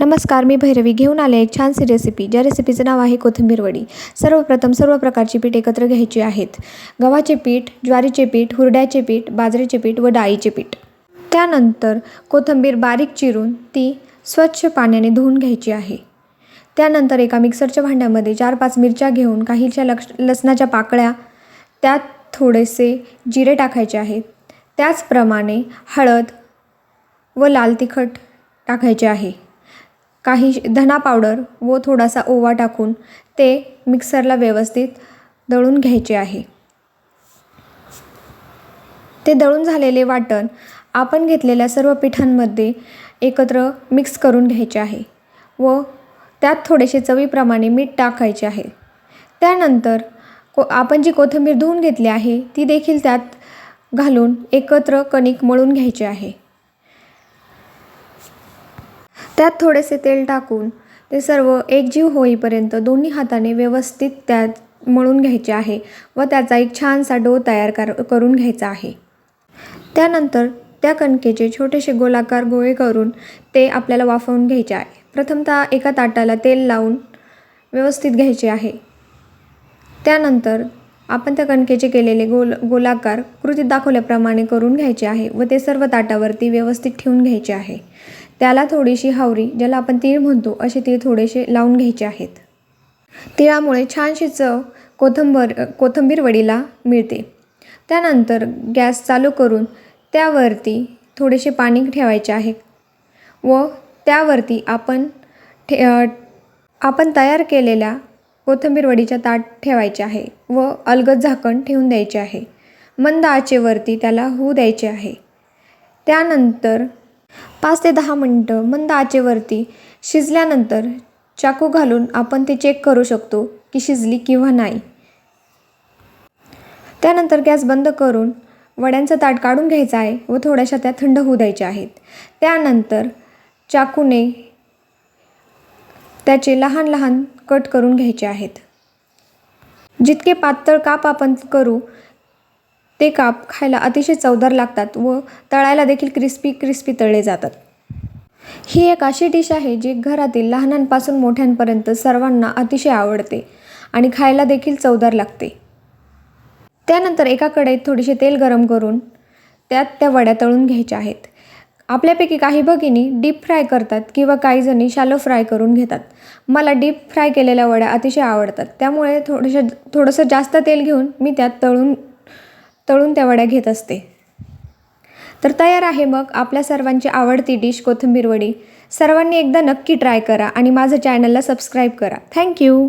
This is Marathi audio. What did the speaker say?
नमस्कार मी भैरवी. घेऊन आले एक छानशी रेसिपी ज्या रेसिपीचं नाव आहे कोथिंबीर वडी. सर्वप्रथम सर्व प्रकारची पीठ एकत्र घ्यायची आहेत. गव्हाचे पीठ ज्वारीचे पीठ हुरड्याचे पीठ बाजरीचे पीठ व डाळीचे पीठ. त्यानंतर कोथिंबीर बारीक चिरून ती स्वच्छ पाण्याने धुवून घ्यायची आहे. त्यानंतर एका मिक्सरच्या भांड्यामध्ये चार पाच मिरच्या घेऊन काहीच्या लक्ष लसणाच्या पाकळ्या त्यात थोडेसे जिरे टाकायचे आहेत. त्याचप्रमाणे हळद व लाल तिखट टाकायचे आहे. काही धना पावडर व थोडासा ओवा टाकून ते मिक्सरला व्यवस्थित दळून घ्यायचे आहे. ते दळून झालेले वाटण आपण घेतलेल्या सर्व पिठांमध्ये एकत्र मिक्स करून घ्यायचे आहे व त्यात थोडेसे चवीप्रमाणे मीठ टाकायचे आहे. त्यानंतर को आपण जी कोथिंबीर धुवून घेतली आहे ती देखील त्यात घालून एकत्र कणिक मळून घ्यायचे आहे. त्यात थोडेसे तेल टाकून ते सर्व एकजीव होईपर्यंत दोन्ही हाताने व्यवस्थित त्यात मळून घ्यायचे आहे व त्याचा एक छानसा डो तयार कर करून घ्यायचा आहे. त्यानंतर त्या कणकेचे छोटेसे गोलाकार गोळे करून ते आपल्याला वाफवून घ्यायचे आहे. प्रथमतः एका ताटाला तेल लावून व्यवस्थित घ्यायचे आहे. त्यानंतर आपण त्या कणकेचे केलेले गोल गोलाकार कृतीत दाखवल्याप्रमाणे करून घ्यायचे आहे व ते सर्व ताटावरती व्यवस्थित ठेवून घ्यायचे आहे. त्याला थोडीशी हावरी ज्याला आपण तीळ म्हणतो असे तीळ थोडेसे लावून घ्यायचे आहेत. तिळामुळे छानशी चव कोथंबर कोथिंबीर वडीला मिळते. त्यानंतर गॅस चालू करून त्यावरती थोडेसे पाणी ठेवायचे आहे व त्यावरती आपण ठे आपण तयार केलेल्या कोथिंबीर वडीच्या ताट ठेवायचे आहे व अलगद झाकण ठेवून द्यायचे आहे. मंद आचेवरती त्याला होऊ द्यायचे आहे. त्यानंतर पाच ते दहा मिनटं मंद आचेवरती शिजल्यानंतर चाकू घालून आपण ते चेक करू शकतो की शिजली किंवा नाही. त्यानंतर गॅस बंद करून वड्यांचं ताट काढून घ्यायचं आहे व थोड्याशा त्या थंड होऊ द्यायच्या आहेत. त्यानंतर चाकूने त्याचे लहान लहान कट करून घ्यायचे आहेत. जितके पातळ काप आपण करू ते काप खायला अतिशय चवदार लागतात व तळायला देखील क्रिस्पी क्रिस्पी तळले जातात. ही एक अशी डिश आहे जी घरातील लहानांपासून मोठ्यांपर्यंत सर्वांना अतिशय आवडते आणि खायला देखील चवदार लागते. त्यानंतर एका कढईत थोडेसे तेल गरम करून त्यात त्या वड्या तळून घ्यायच्या आहेत. आपल्यापैकी काही भगिनी डीप फ्राय करतात किंवा काही जणी शालो फ्राय करून घेतात. मला डीप फ्राय केलेल्या वड्या अतिशय आवडतात. त्यामुळे थोडंशा थोडंसं जास्त तेल घेऊन मी त्यात तळून तळून त्या वड्या घेत असते. तर तयार आहे मग आपल्या सर्वांची आवडती डिश कोथिंबीर वडी. सर्वांनी एकदा नक्की ट्राय करा आणि माझं चॅनलला सबस्क्राईब करा. थँक्यू